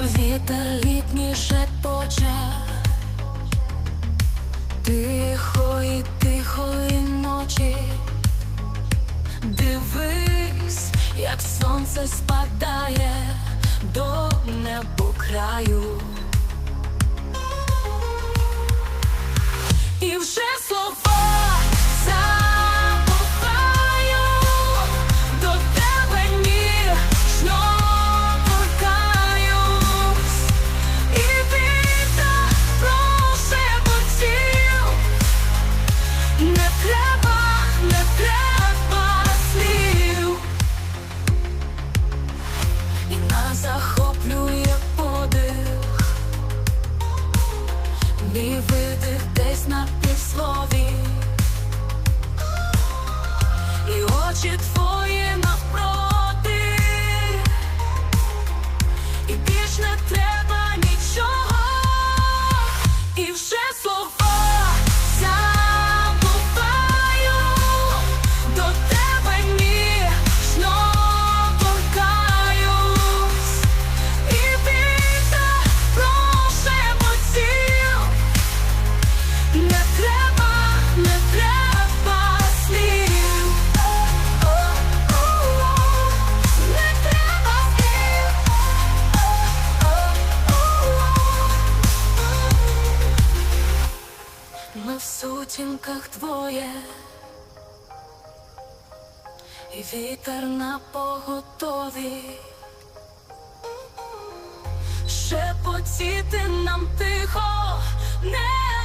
Вітер літній шепоче Тихо і тихої ночі. Дивись, як сонце спадає до небу краю. сутінках твоє, і вітер на поготові, шепотіти нам тихо не.